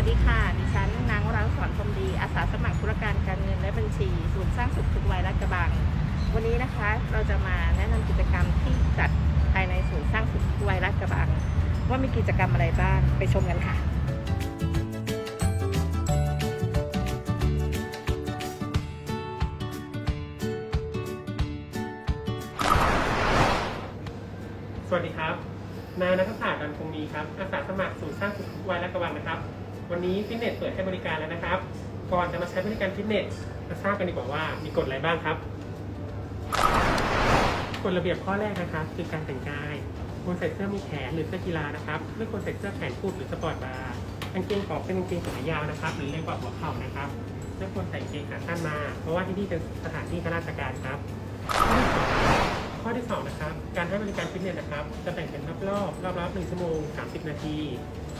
ัสดีค่ะ ดิฉันนางวรังสอนพรหมดี อาสาสมัครธุรการการเงินและบัญชี ศูนย์สร้างสุขทุกวัยรัฐกระบัง วันนี้นะคะเราจะมาแนะนำกิจกรรมที่จัดภายในศูนย์สร้างสุขทุกวัยรัฐกระบัง ว่ามีกิจกรรมอะไรบ้าง ไปชมกันค่ะสวัสดีครับ นายนัทศาสตร์ดันคงมีครับ อาสาสมัครศูนย์สร้างสุขทุกวัยและกระบังนะครับ วันนี้ฟิตเนสเปิดให้บริการแล้วนะครับ ก่อนจะมาใช้บริการฟิตเนสมาทราบกันดีกว่าว่ามีกฎอะไรบ้างครับกฎระเบียบข้อแรกนะครับคือการแต่งกายควรใส่เสื้อมีแขนหรือเสื้อกีฬานะครับไม่ควรใส่เสื้อแขนกุดหรือสปอร์ตบาร์กางเกงขอบเป็นกางเกงขายาวนะครับ หรือเล็กกว่าหัวเข่านะครับไม่ควรใส่กางเกงขาสั้นมา เพราะว่าที่นี่เป็นสถานที่ข้าราชการครับ ข้อที่สองนะครับ การให้บริการฟิตเนสนะครับ จะแบ่งเป็นรอบรอบรอบรอบหนึ่งชั่วโมง30 นาที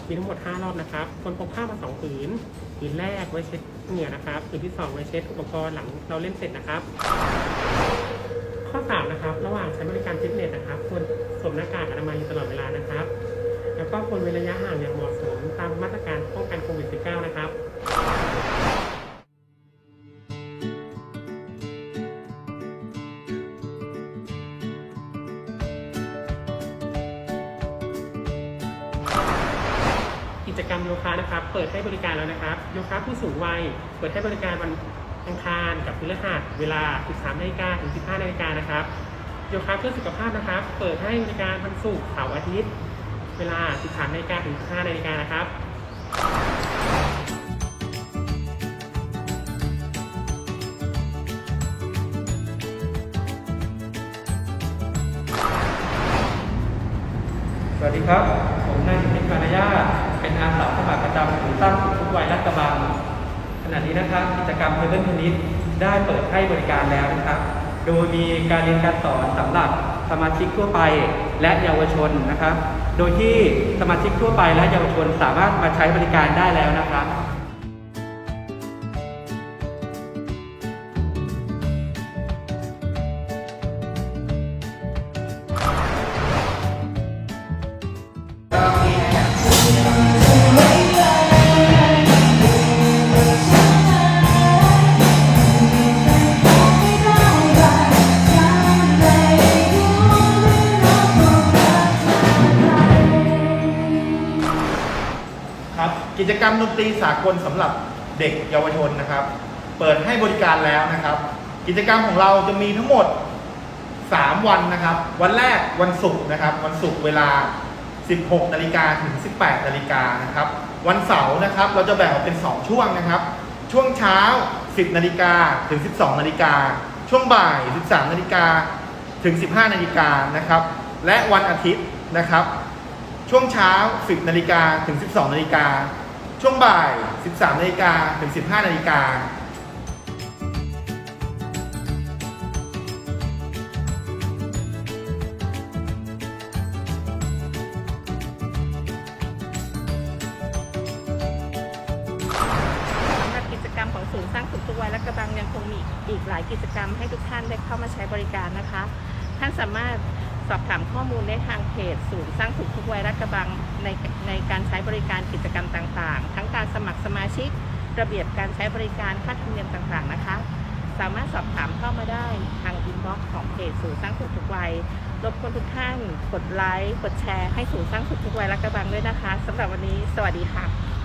มีทั้งหมด 5 รอบนะครับ คนพกผ้ามา2ผืนผืนแรกไว้เช็ดเหงื่อนะครับผืนที่สองไว้เช็ดอุปกรณ์หลังเราเล่นเสร็จนะครับ ข้อ3นะครับ ระหว่างใช้บริการฟิตเนสนะครับควรสวมหน้ากากอนามัยอยู่ตลอดเวลานะครับ แล้วก็ควรเว้นระยะห่างอย่างเหมาะสมตามมาตรการป้องกันโควิด -19 นะครับ จกรรมโยคะนะครับ เปิดให้บริการแล้วนะครับ โยคะผู้สูงวัย เปิดให้บริการวันอังคารกับพฤหัสเวลา 13นาฬิกาถึง 15นาฬิกานะครับ โยคะเพื่อสุขภาพนะครับ เปิดให้บริการวันศุกร์เสาร์อาทิตย์ เวลา 13นาฬิกาถึง 15นาฬิกานะครับ สวัสดีครับ ผมนายสิทธิปานยาเป็นอาสาสมัครประจำศูนย์สร้างสุขทุกวัยรัฐบาลขณะนี้นะครับกิจกรรมเทเบิลเทนนิสได้เปิดให้บริการแล้วนะครับ โดยมีการเรียนการสอนสำหรับสมาชิกทั่วไปและเยาวชนนะครับ โดยที่สมาชิกทั่วไปและเยาวชนสามารถมาใช้บริการได้แล้วนะครับ กิจกรรมดนตรีสากลสำหรับเด็กเยาวชนนะครับ เปิดให้บริการแล้วนะครับ กิจกรรมของเราจะมีทั้งหมด 3 วันนะครับ วันแรกวันศุกร์นะครับ วันศุกร์เวลา 16นาฬิกาถึง 18นาฬิกานะครับ วันเสาร์นะครับเราจะแบ่งออกเป็น 2 ช่วงนะครับ ช่วงเช้า 10นาฬิกาถึง 12นาฬิกาช่วงบ่าย 13นาฬิกาถึง 15นาฬิกานะครับ และวันอาทิตย์นะครับ ช่วงเช้า 10นาฬิกาถึง 12นาฬิกา ช่วงบ่าย 13นาฬิกาถึง 15นาฬิกาสำหรับกิจกรรมของศูนย์สร้างสุขทุกวัยและกระบังยังคงมีอีกหลายกิจกรรมให้ทุกท่านได้เข้ามาใช้บริการนะคะ ท่านสามารถ สอบถามข้อมูลได้ทางเพจศูนย์สร้างสุขทุกวัยและกระบังในในการใช้บริการกิจกรรมต่างๆ ทั้งการสมัครสมาชิก ระเบียบการใช้บริการค่าธรรมเนียมต่างๆนะคะ สามารถสอบถามเข้ามาได้ทางอินบ็อกซ์ของเพจศูนย์สร้างสุขทุกวัยรบกวนทุกท่านกดไลค์กดแชร์ให้ศูนย์สร้างสุขทุกวัยและกระบังด้วยนะคะสำหรับวันนี้ สวัสดีค่ะ